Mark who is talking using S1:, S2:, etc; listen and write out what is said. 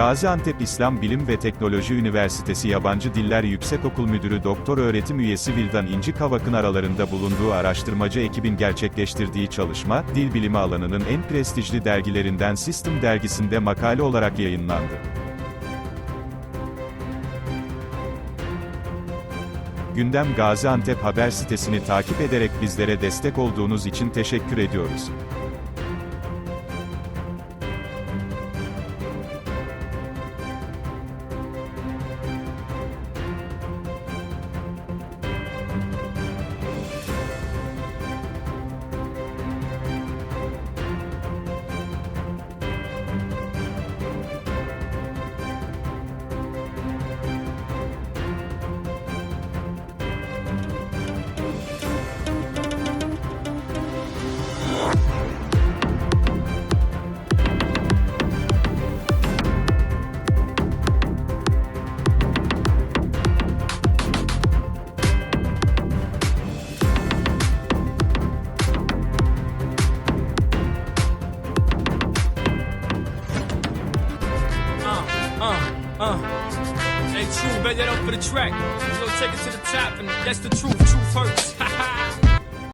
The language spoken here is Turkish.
S1: Gaziantep İslam Bilim ve Teknoloji Üniversitesi Yabancı Diller Yüksekokul Müdürü Doktor Öğretim Üyesi Vildan İnci Kavak'ın aralarında bulunduğu araştırmacı ekibin gerçekleştirdiği çalışma, dil bilimi alanının en prestijli dergilerinden System dergisinde makale olarak yayınlandı. Gündem Gaziantep haber sitesini takip ederek bizlere destek olduğunuz için teşekkür ediyoruz.
S2: Uh, uh. Hey, true, bet that up for the track. So take it to the top, and that's the truth. Truth hurts.